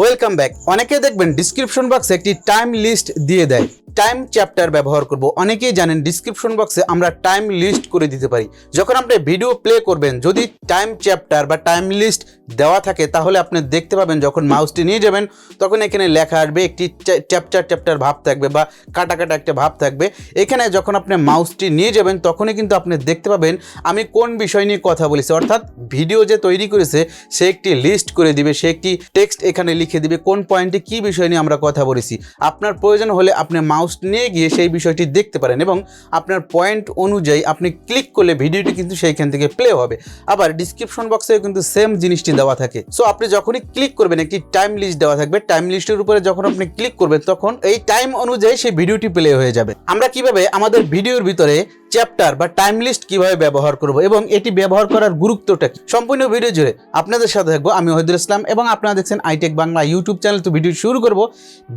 Welcome back অনেকে দেখবেন description বক্সে একটি টাইম লিস্ট দিয়ে দেয়। টাইম চ্যাপ্টার ব্যবহার করব। অনেকেই জানেন ডিসক্রিপশন বক্সে আমরা টাইম লিস্ট করে দিতে পারি। যখন আপনি ভিডিও প্লে করবেন, যদি টাইম চ্যাপ্টার বা টাইম লিস্ট দেওয়া থাকে, তাহলে আপনি দেখতে পাবেন যখন মাউসটি নিয়ে যাবেন, তখন এখানে লেখা আসবে একটি চ্যাপ্টার চ্যাপ্টার ভাব থাকবে বা কাটা কাটা একটা ভাব থাকবে। এখানে যখন আপনি মাউসটি নিয়ে যাবেন, তখনই কিন্তু আপনি দেখতে পাবেন আমি কোন বিষয় নিয়ে কথা বলেছি। অর্থাৎ ভিডিও যে তৈরি করেছে, সে একটি লিস্ট করে দিবে, সে একটি টেক্সট এখানে লিখে দিবে, কোন পয়েন্টে কি বিষয় নিয়ে আমরা কথা বলেছি। আপনার প্রয়োজন হলে আপনি মাউস নিয়ে গিয়ে সেই বিষয়টি দেখতে পারেন এবং আপনার পয়েন্ট অনুযায়ী আপনি ক্লিক করলে ভিডিওটি কিন্তু সেইখান থেকে প্লে হবে। আবার ডিসক্রিপশন বক্সেও কিন্তু সেম জিনিসটি দেওয়া থাকে। সো আপনি যখনই ক্লিক করবেন, একটি টাইম লিস্ট দেওয়া থাকবে। টাইম লিস্টের উপরে যখন আপনি ক্লিক করবেন, তখন এই টাইম অনুযায়ী সেই ভিডিওটি প্লে হয়ে যাবে। আমরা কীভাবে আমাদের ভিডিওর ভিতরে চ্যাপ্টার বা টাইম লিস্ট কীভাবে ব্যবহার করব এবং এটি ব্যবহার করার গুরুত্বটা কি? সম্পূর্ণ ভিডিও জুড়ে আপনাদের সাথে থাকব আমি ওহিদুল ইসলাম এবং আপনারা দেখছেন আইটেক বাংলা ইউটিউব চ্যানেল তো ভিডিও শুরু করব।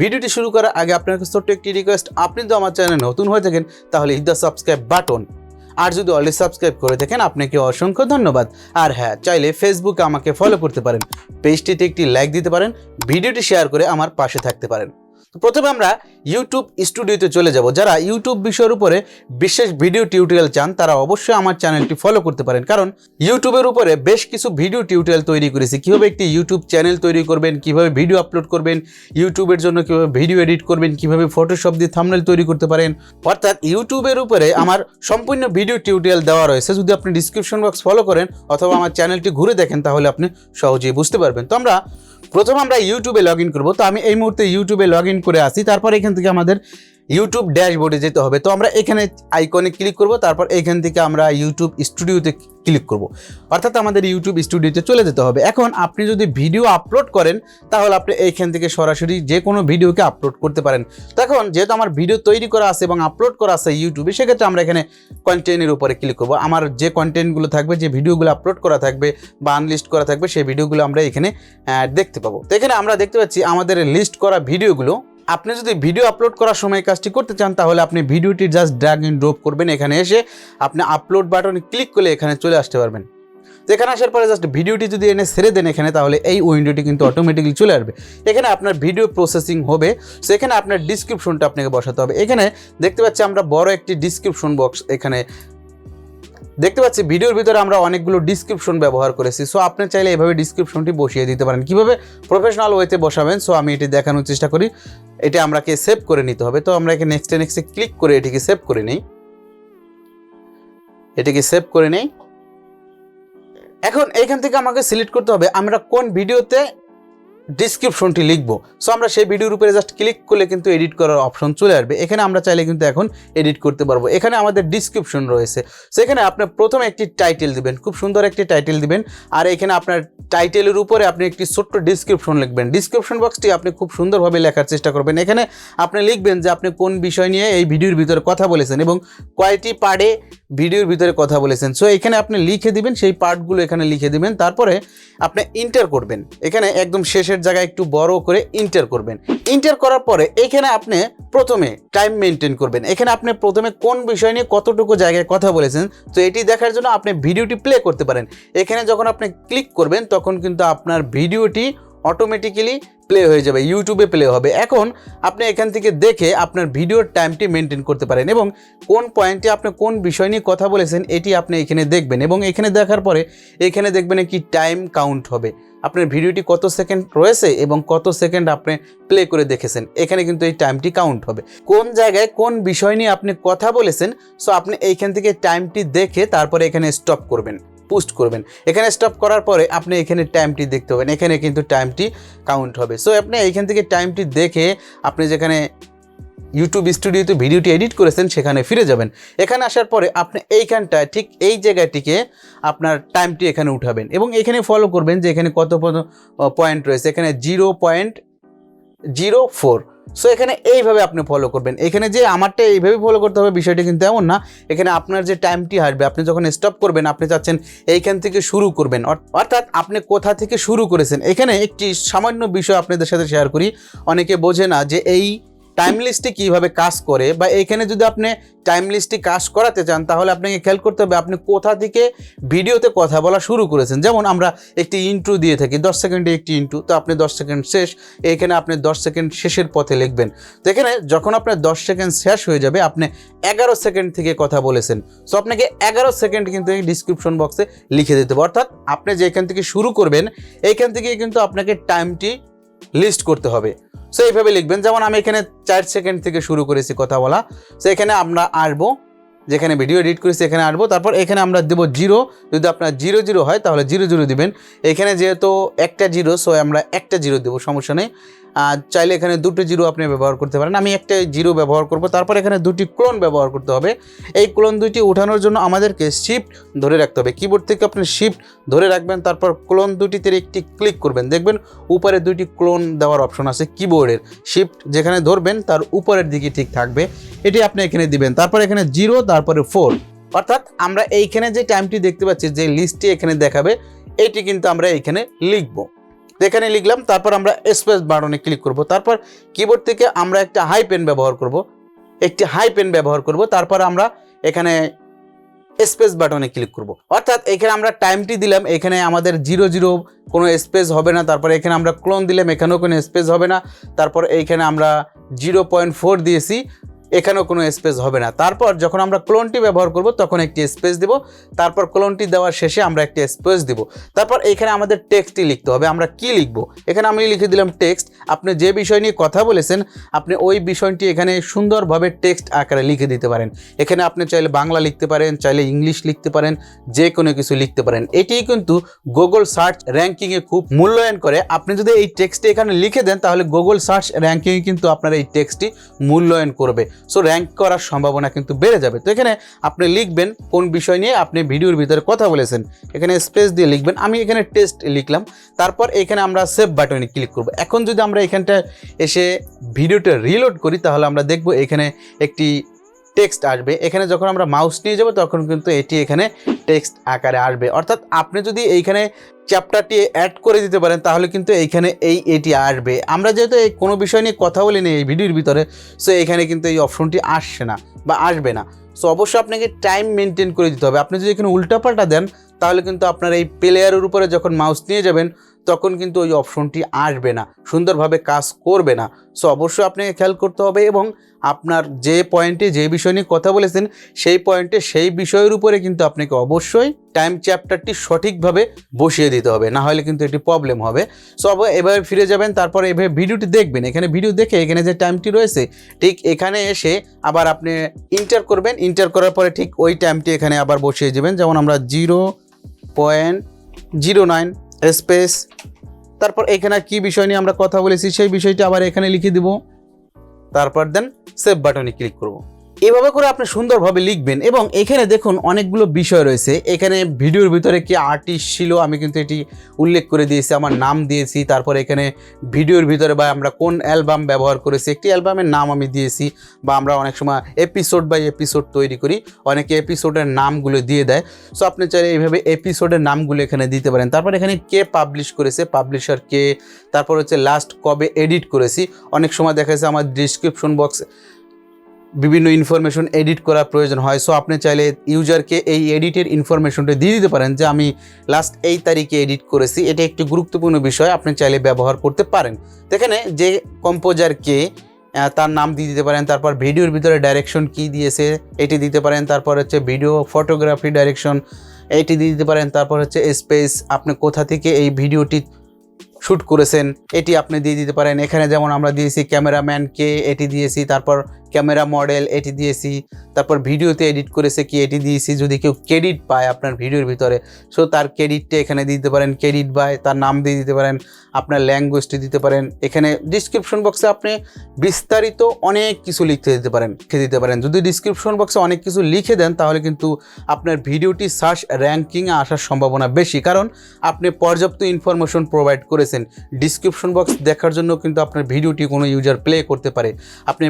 ভিডিওটি শুরু করার আগে আপনার কাছে ছোট্ট একটি রিকোয়েস্ট আপনি তো আমার চ্যানেলে নতুন হয়ে থাকেন, তাহলে হিট দ্য সাবস্ক্রাইব বাটন আর যদি অলরেডি সাবস্ক্রাইব করে থাকেন, আপনাকে অসংখ্য ধন্যবাদ। আর হ্যাঁ চাইলে ফেসবুকে আমাকে ফলো করতে পারেন। পেজটিতে একটি লাইক দিতে পারেন ভিডিওটি শেয়ার করে আমার পাশে থাকতে পারেন। প্রথমে আমরা ইউটিউব স্টুডিওতে চলে যাব। যারা ইউটিউব বিষয়ের উপরে বিশেষ ভিডিও টিউটোরিয়াল চান, তারা অবশ্যই আমার চ্যানেলটি ফলো করতে পারেন। কারণ ইউটিউবের উপরে বেশ কিছু ভিডিও টিউটোরিয়াল তৈরি করেছি। কীভাবে একটি ইউটিউব চ্যানেল তৈরি করবেন, কীভাবে ভিডিও আপলোড করবেন ইউটিউবের জন্য কীভাবে ভিডিও এডিট করবেন, কীভাবে ফটোশপ দিয়ে থামনেল তৈরি করতে পারেন। অর্থাৎ ইউটিউবের উপরে আমার সম্পূর্ণ ভিডিও টিউটোরিয়াল দেওয়া রয়েছে। যদি আপনি ডিসক্রিপশন বক্স ফলো করেন অথবা আমার চ্যানেলটি ঘুরে দেখেন, তাহলে আপনি সহজেই বুঝতে পারবেন। তো আমরা প্রথম আমরা ইউটিউবে লগ ইন করব। তো আমি এই মুহূর্তে ইউটিউবে লগ ইন করে আসি। তারপর এখান থেকে আমাদের ইউটিউব ড্যাশবোর্ডে যেতে হবে। তো আমরা এখানে আইকনে ক্লিক করব, তারপর এখান থেকে আমরা ইউটিউব স্টুডিওতে ক্লিক করব। অর্থাৎ আমাদের ইউটিউব স্টুডিওতে চলে যেতে হবে। এখন আপনি যদি ভিডিও আপলোড করেন, তাহলে আপনি এইখান থেকে সরাসরি যে কোনো ভিডিওকে আপলোড করতে পারেন। তো এখন যেহেতু আমার ভিডিও তৈরি করা আছে এবং আপলোড করা আছে ইউটিউবে সেক্ষেত্রে আমরা এখানে কন্টেন্টের উপরে ক্লিক করব। আমার যে কন্টেন্টগুলো থাকবে, যে ভিডিওগুলো আপলোড করা থাকবে বা আনলিস্ট করা থাকবে, সেই ভিডিওগুলো আমরা এখানে দেখতে পাবো। তো এখানে আমরা দেখতে পাচ্ছি আমাদের লিস্ট করা ভিডিওগুলো আপনি যদি ভিডিও আপলোড করার সময় কাজটি করতে চান, তাহলে আপনি ভিডিওটি জাস্ট ড্র্যাগ ইন ড্রপ করবেন। এখানে এসে আপনি আপলোড বাটনে ক্লিক করলে এখানে চলে আসতে পারবেন। তো এখানে আসার পরে জাস্ট ভিডিওটি যদি এনে ছেড়ে দেন এখানে, তাহলে এই উইন্ডোটি কিন্তু অটোমেটিক্যালি চলে আসবে। এখানে আপনার ভিডিও প্রসেসিং হবে সেখানে আপনার ডিসক্রিপশনটা আপনাকে বসাতে হবে। এখানে দেখতে পাচ্ছি আমরা বড় একটি ডিসক্রিপশন বক্স এখানে দেখতে পাচ্ছি, ভিডিওর ভিতরে আমরা অনেকগুলো ডিসক্রিপশন ব্যবহার করেছি। সো আপনি চাইলে এভাবে ডিসক্রিপশনটি বসিয়ে দিতে পারেন। কীভাবে প্রফেশনাল ওয়েতে বসাবেন? সো আমি এটি দেখানোর চেষ্টা করি। এটা আমরাকে সেভ করে নিতে হবে। তো আমরা এখানে নেক্সটে নেক্সটে ক্লিক করে এটিকে সেভ করে নিই। এটিকে সেভ করে নেই। এখন এইখান থেকে আমাকে সিলেক্ট করতে হবে, আমরা কোন ভিডিওতে ডিসক্রিপশনটি লিখব। সো আমরা সেই ভিডিওর উপরে জাস্ট ক্লিক করলে কিন্তু এডিট করার অপশন চলে আসবে। এখানে আমরা চাইলে কিন্তু এখন এডিট করতে পারব। এখানে আমাদের ডিসক্রিপশন রয়েছে। সেখানে আপনি প্রথমে একটি টাইটেল দিবেন। খুব সুন্দর একটি টাইটেল দিবেন। আর এখানে আপনার টাইটেলের উপরে আপনি একটি ছোট্ট ডিসক্রিপশন লিখবেন। ডিসক্রিপশন বক্সটি আপনি খুব সুন্দরভাবে লেখার চেষ্টা করবেন। এখানে আপনি লিখবেন যে আপনি কোন বিষয় নিয়ে এই ভিডিওর ভিতরে কথা বলেছেন এবং কয়টি পার্টে ভিডিওর ভিতরে কথা বলেছেন। সো এখানে আপনি লিখে দিবেন, সেই পার্টগুলো এখানে লিখে দিবেন। তারপরে আপনি ইন্টার করবেন। এখানে একদম শেষের জায়গায় একটু বড় করে ইন্টার করবেন। ইন্টার করার পরে এখানে আপনি প্রথমে টাইম মেনটেন করবেন। এখানে আপনি প্রথমে কোন বিষয় নিয়ে কতটুকু জায়গায় কথা বলেছেন, তো এটি দেখার জন্য আপনি ভিডিওটি প্লে করতে পারেন। এখানে যখন আপনি ক্লিক করবেন, তখন কিন্তু আপনার ভিডিওটি অটোমেটিক্যালি প্লে হয়ে যাবে ইউটিউবে প্লে হবে। এখন আপনি এখান থেকে দেখে আপনার ভিডিওর টাইমটি মেনটেন করতে পারেন এবং কোন পয়েন্টে আপনি কোন বিষয় নিয়ে কথা বলেছেন, এটি আপনি এখানে দেখবেন এবং এখানে দেখার পরে এখানে দেখবেন কি টাইম কাউন্ট হবে। আপনার ভিডিওটি কত সেকেন্ড রয়েছে এবং কত সেকেন্ড আপনি প্লে করে দেখেছেন, এখানে কিন্তু এই টাইমটি কাউন্ট হবে। কোন জায়গায় কোন বিষয় নিয়ে আপনি কথা বলেছেন সো আপনি এইখান থেকে টাইমটি দেখে তারপরে এখানে স্টপ করবেন। পোস্ট করবেন। এখানে স্টপ করার পরে আপনি এখানে টাইমটি দেখতে পাবেন। এখানে কিন্তু টাইমটি কাউন্ট হবে। সো আপনি এইখান থেকে টাইমটি দেখে আপনি যেখানে ইউটিউব স্টুডিওতে ভিডিওটি এডিট করেছেন, সেখানে ফিরে যাবেন। এখানে আসার পরে আপনি এইখানটায় ঠিক এই জায়গাটিকে আপনার টাইমটি এখানে উঠাবেন। এবং এখানে ফলো করবেন যে এখানে কত পয়েন্ট রয়েছে। এখানে zero point zero four so এখানে এইভাবে আপনি ফলো করবেন। এখানে যে আমারটা এইভাবে ফলো করতে হবে, বিষয়টি কিন্তু এমন না। এখানে আপনার যে টাইমটি হারবে, আপনি যখন স্টপ করবেন, আপনি চাচ্ছেন এইখান থেকে শুরু করবেন। অর- অর্থাৎ আপনি কোথা থেকে শুরু করেছেন? এখানে একটি সামান্য বিষয় আপনাদের সাথে শেয়ার করি। অনেকে বোঝে না যে এই টাইম লিস্টে কীভাবে কাজ করে? বা এখানে যদি আপনি টাইম লিস্টে কাজ করাতে চান, তাহলে আপনাকে খেয়াল করতে হবে আপনি কোথা থেকে ভিডিওতে কথা বলা শুরু করেছেন। যেমন আমরা একটি ইন্ট্রো দিয়ে থাকি, দশ সেকেন্ডে একটি ইন্ট্রো তো আপনি দশ সেকেন্ড শেষ, এখানে আপনি দশ সেকেন্ড শেষের পথে লিখবেন। তো এখানে যখন আপনার দশ সেকেন্ড শেষ হয়ে যাবে, আপনি এগারো সেকেন্ড থেকে কথা বলেছেন। সো আপনাকে এগারো সেকেন্ড কিন্তু এই ডিসক্রিপশন বক্সে লিখে দিতে হবে। অর্থাৎ আপনি যেখান থেকে শুরু করবেন, এইখান থেকে কিন্তু আপনাকে টাইমটি লিস্ট করতে হবে। সো এইভাবে লিখবেন। যেমন আমি এখানে চার সেকেন্ড থেকে শুরু করেছি কথা বলা। সো এখানে আমরা আসব যেখানে ভিডিও এডিট করেছি, এখানে আসব তারপর এখানে আমরা দেবো জিরো যদি আপনার জিরো জিরো হয়, তাহলে জিরো জিরো দিবেন। এখানে যেহেতু একটা জিরো সো আমরা একটা জিরো দেবো, সমস্যা নেই। চাইলে এখানে দুটো জিরো আপনি ব্যবহার করতে পারেন। আমি একটা জিরো ব্যবহার করব, তারপর এখানে দুটি ক্লোন ব্যবহার করতে হবে। এই ক্লোন দুইটি উঠানোর জন্য আমাদেরকে শিফট ধরে রাখতে হবে। কিবোর্ড থেকে আপনি শিফট ধরে রাখবেন, তারপর ক্লোন দুটিতে একটি ক্লিক করবেন। দেখবেন উপরে দুইটি ক্লোন দেওয়ার অপশন আছে কিবোর্ডের শিফট যেখানে ধরবেন, তার উপরের দিকে ঠিক থাকবে। এটি আপনি এখানে দিবেন। তারপর এখানে জিরো তারপরে ফোর অর্থাৎ আমরা এইখানে যে টাইমটি দেখতে পাচ্ছি, যে লিস্টটি এখানে দেখাবে, এটি কিন্তু আমরা এইখানে লিখব। এখানে লিখলাম, তারপর আমরা স্পেস বাটনে ক্লিক করব। তারপর কিবোর্ড থেকে আমরা একটা হাই পেন ব্যবহার করব। একটি হাই পেন ব্যবহার করব, তারপর আমরা এখানে স্পেস বাটনে ক্লিক করব। অর্থাৎ এখানে আমরা টাইমটি দিলাম, এখানে আমাদের জিরো জিরো কোনো স্পেস হবে না, তারপর এখানে আমরা ক্লোন দিলাম, এখানেও কোনো স্পেস হবে না, তারপর এইখানে আমরা জিরো পয়েন্ট ফোর দিয়েছি। এখানেও কোনো স্পেস হবে না। তারপর যখন আমরা ক্লোনটি ব্যবহার করব, তখন একটি স্পেস দেব। তারপর ক্লোনটি দেওয়ার শেষে আমরা একটি স্পেস দেব। তারপর এখানে আমাদের টেক্সটটি লিখতে হবে। আমরা কি লিখব? এখানে আমি লিখে দিলাম টেক্সট আপনি যে বিষয় নিয়ে কথা বলেছেন, আপনি ওই বিষয়টি এখানে সুন্দরভাবে টেক্সট আকারে লিখে দিতে পারেন। এখানে আপনি চাইলে বাংলা লিখতে পারেন, চাইলে ইংলিশ লিখতে পারেন, যে কোনো কিছু লিখতে পারেন। এটি কিন্তু গুগল সার্চ র্যাঙ্কিংয়ে খুব মূল্যায়ন করে। আপনি যদি এই টেক্সটটি এখানে লিখে দেন, তাহলে গুগল সার্চ র্যাঙ্কিংয়ে কিন্তু আপনার এই টেক্সটটি মূল্যায়ন করবে। সো র্যাঙ্ক করার সম্ভাবনা কিন্তু বেড়ে যাবে। তো এখানে আপনি লিখবেন কোন বিষয় নিয়ে আপনি ভিডিওর ভিতরে কথা বলেছেন। এখানে স্পেস দিয়ে লিখবেন। আমি এখানে টেস্ট লিখলাম। তারপর এখানে আমরা সেভ বাটনে ক্লিক করব। এখন যদি আমরা এখানটা এসে ভিডিওটা রিলোড করি, তাহলে আমরা দেখব এখানে একটি টেক্সট আসবে। এখানে যখন আমরা মাউস নিয়ে যাব, তখন কিন্তু এটি এখানে টেক্সট আকারে আসবে। অর্থাৎ আপনি যদি এইখানে চ্যাপ্টারটি অ্যাড করে দিতে পারেন, তাহলে কিন্তু এইখানে এই এটি আসবে। আমরা যেহেতু এই কোনো বিষয় নিয়ে কথা বলিনি এই ভিডিওর ভিতরে সো এখানে কিন্তু এই অপশনটি আসছে না বা আসবে না। সো অবশ্যই আপনাকে টাইম মেনটেন করে দিতে হবে। আপনি যদি এখানে উল্টাপাল্টা দেন, তাহলে কিন্তু আপনার এই প্লেয়ারের উপরে যখন মাউস নিয়ে যাবেন তখন কিন্তু ওই অপশনটি আসবে না, সুন্দরভাবে কাজ করবে না। সো অবশ্যই আপনাকে খেয়াল করতে হবে এবং আপনার যে পয়েন্টে যে বিষয় নিয়ে কথা বলেছেন, সেই পয়েন্টে সেই বিষয়ের উপরে কিন্তু আপনাকে অবশ্যই টাইম চ্যাপ্টারটি সঠিকভাবে বসিয়ে দিতে হবে, না হলে কিন্তু এটি প্রবলেম হবে। সো এভাবে ফিরে যাবেন, তারপরে এভাবে ভিডিওটি দেখবেন। এখানে ভিডিও দেখে, এখানে যে টাইমটি রয়েছে, ঠিক এখানে এসে আবার আপনি ইন্টার করবেন। ইন্টার করার পরে ঠিক ওই টাইমটি এখানে আবার বসিয়ে যাবেন যেমন আমরা zero point zero nine space তারপর এখানে কি বিষয় নিয়ে আমরা কথা বলেছি, সেই বিষয়টি আবার এখানে লিখে দিব। তারপর দেন সেভ বাটনে ক্লিক করব। এভাবে করে আপনি সুন্দরভাবে লিখবেন এবং এখানে দেখুন অনেকগুলো বিষয় রয়েছে। এখানে ভিডিওর ভিতরে কি আর্টিস্ট ছিল, আমি কিন্তু এটি উল্লেখ করে দিয়েছি, আমার নাম দিয়েছি, তারপর এখানে ভিডিওর ভিতরে বা আমরা কোন অ্যালবাম ব্যবহার করেছি, একটি অ্যালবামের নাম আমি দিয়েছি বা আমরা অনেক সময় এপিসোড বাই এপিসোড তৈরি করি, অনেকে এপিসোডের নামগুলো দিয়ে দেয়। সো আপনি চাইলে এইভাবে এপিসোডের নামগুলো এখানে দিতে পারেন। তারপর এখানে কে পাবলিশ করেছে পাবলিশার কে, তারপর হচ্ছে লাস্ট কবে এডিট করেছি, অনেক সময় দেখা যাচ্ছে আমার ডিসক্রিপশন বক্স বিভিন্ন ইনফরমেশন এডিট করার প্রয়োজন হয়। সো আপনি চাইলে ইউজারকে এই এডিটের ইনফরমেশনটা দিয়ে দিতে পারেন যে, আমি লাস্ট এই তারিখে এডিট করেছি। এটা একটি গুরুত্বপূর্ণ বিষয়, আপনি চাইলে ব্যবহার করতে পারেন। এখানে যে কম্পোজারকে তার নাম দিয়ে দিতে পারেন, তারপর ভিডিওর ভিতরে ডাইরেকশন কি দিয়েছে, এটি দিতে পারেন, তারপর হচ্ছে ভিডিও ফটোগ্রাফি ডাইরেকশন এটি দিয়ে দিতে পারেন, তারপর হচ্ছে স্পেস আপনি কোথা থেকে এই ভিডিওটি শ্যুট করেছেন, এটি আপনি দিয়ে দিতে পারেন। এখানে যেমন আমরা দিয়েছি ক্যামেরাম্যানকে এটি দিয়েছি, তারপর ক্যামেরা মডেল, এটি দিয়েছি। তারপর ভিডিওতে এডিট করেছে কি, এটি দিয়েছি। যদি কেউ ক্রেডিট পায় আপনার ভিডিওর ভিতরে, সো তার ক্রেডিটটা এখানে দিতে পারেন। ক্রেডিট বাই তার নাম দিয়ে দিতে পারেন, আপনার ল্যাঙ্গুয়েজটি দিতে পারেন। এখানে ডিসক্রিপশন বক্সে আপনি বিস্তারিত অনেক কিছু লিখতে দিতে পারেন, লিখে দিতে পারেন। যদি ডিসক্রিপশন বক্সে অনেক কিছু লিখে দেন, তাহলে কিন্তু আপনার ভিডিওটি সার্চ র্যাঙ্কিংয়ে আসার সম্ভাবনা বেশি। কারণ আপনি পর্যাপ্ত ইনফরমেশন প্রোভাইড করেছেন। ডিসক্রিপশন বক্স দেখার জন্য কিন্তু আপনার ভিডিওটি কোনো ইউজার প্লে করতে পারে। আপনি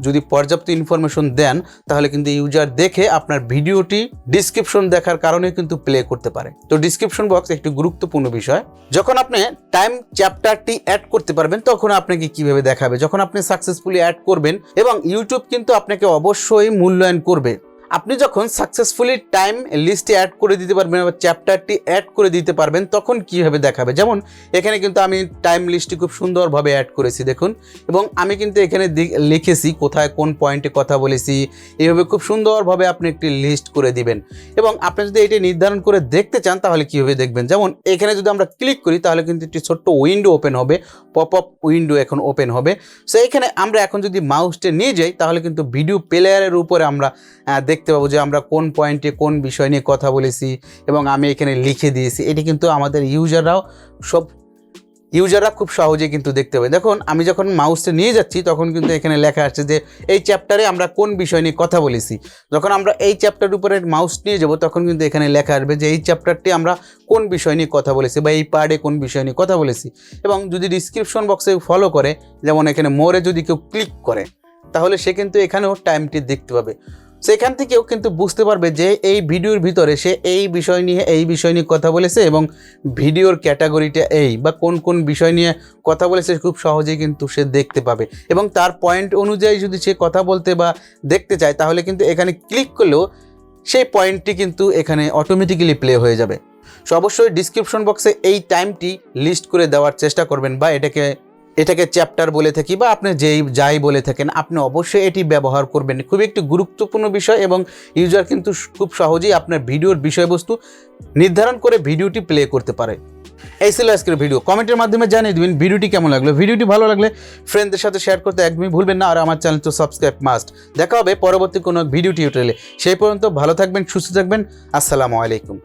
যদি পর্যাপ্ত ইনফরমেশন দেন, তাহলে কিন্তু ইউজার দেখে আপনার ভিডিওটি ডিসক্রিপশন দেখার কারণে কিন্তু প্লে করতে পারে। তো ডিসক্রিপশন বক্স একটি গুরুত্বপূর্ণ বিষয়। যখন আপনি টাইম চ্যাপ্টারটি অ্যাড করতে পারবেন, তখন আপনাকে কীভাবে দেখাবে? যখন আপনি সাকসেসফুলি অ্যাড করবেন, এবং ইউটিউব কিন্তু আপনাকে অবশ্যই মূল্যায়ন করবে। আপনি যখন সাকসেসফুলি টাইম লিস্টে অ্যাড করে দিতে পারবেন বা চ্যাপ্টারটি অ্যাড করে দিতে পারবেন তখন কীভাবে দেখাবে? যেমন এখানে কিন্তু আমি টাইম লিস্টটি খুব সুন্দরভাবে অ্যাড করেছি দেখুন। এবং আমি কিন্তু এখানে লিখেছি কোথায় কোন পয়েন্টে কথা বলেছি। এইভাবে খুব সুন্দরভাবে আপনি একটি লিস্ট করে দিবেন। এবং আপনি যদি এটি নির্ধারণ করে দেখতে চান তাহলে কীভাবে দেখবেন? যেমন এখানে যদি আমরা ক্লিক করি তাহলে কিন্তু একটি ছোট্ট উইন্ডো ওপেন হবে পপ আপ উইন্ডো এখন ওপেন হবে। সো এখানে আমরা এখন যদি মাউসটা নিয়ে যাই তাহলে কিন্তু ভিডিও প্লেয়ারের উপরে আমরা আহ, দেখতে পাবো যে আমরা কোন পয়েন্টে কোন বিষয় নিয়ে কথা বলেছি এবং আমি এখানে লিখে দিয়েছি। এটি কিন্তু আমাদের ইউজাররাও সব, ইউজাররা খুব সহজে কিন্তু দেখতে পাবে। দেখুন, আমি যখন মাউসটা নিয়ে যাচ্ছি, তখন কিন্তু এখানে লেখা আছে যে এই চ্যাপ্টারে আমরা কোন বিষয় নিয়ে কথা বলেছি। যখন আমরা এই চ্যাপ্টার উপরে মাউস নিয়ে যাব, তখন কিন্তু এখানে লেখা আসবে যে এই চ্যাপ্টারটি আমরা কোন বিষয় নিয়ে কথা বলেছি বা এই পার্টে কোন বিষয় নিয়ে কথা বলেছি। এবং যদি ডিসক্রিপশন বক্সে ফলো করে, যেমন এখানে মোরে যদি কেউ ক্লিক করে, তাহলে সে কিন্তু এখানেও টাইমটি দেখতে পাবে। সেখান থেকেও কিন্তু বুঝতে পারবে যে এই ভিডিওর ভিতরে সে এই বিষয় নিয়ে, এই বিষয় নিয়ে কথা বলেছে এবং ভিডিওর ক্যাটাগরিটা এই বা কোন কোন বিষয় নিয়ে কথা বলেছে খুব সহজেই কিন্তু সে দেখতে পাবে। এবং তার পয়েন্ট অনুযায়ী যদি সে কথা বলতে বা দেখতে চায়, তাহলে কিন্তু এখানে ক্লিক করলেও সেই পয়েন্টটি কিন্তু এখানে অটোমেটিক্যালি প্লে হয়ে যাবে। সো অবশ্যই ডিসক্রিপশন বক্সে এই টাইমটি লিস্ট করে দেওয়ার চেষ্টা করবেন বা এটাকে এটাকে চ্যাপ্টার বলে থাকি বা আপনি যেই, যাই বলে থাকেন, আপনি অবশ্যই এটি ব্যবহার করবেন। খুবই একটি গুরুত্বপূর্ণ বিষয় এবং ইউজার কিন্তু খুব সহজেই আপনার ভিডিওর বিষয়বস্তু নির্ধারণ করে ভিডিওটি প্লে করতে পারে। এই ছিল আজকের ভিডিও। কমেন্টের মাধ্যমে জানিয়ে দিবেন ভিডিওটি কেমন লাগল। ভিডিওটি ভালো লাগলে ফ্রেন্ডদের সাথে শেয়ার করতে একদমই ভুলবেন না। আর আমার চ্যানেল তো সাবস্ক্রাইব মাস্ট দেখা হবে পরবর্তী কোনো ভিডিও টিউটোরিয়ালে সেই পর্যন্ত ভালো থাকবেন, সুস্থ থাকবেন। আসসালামু আলাইকুম।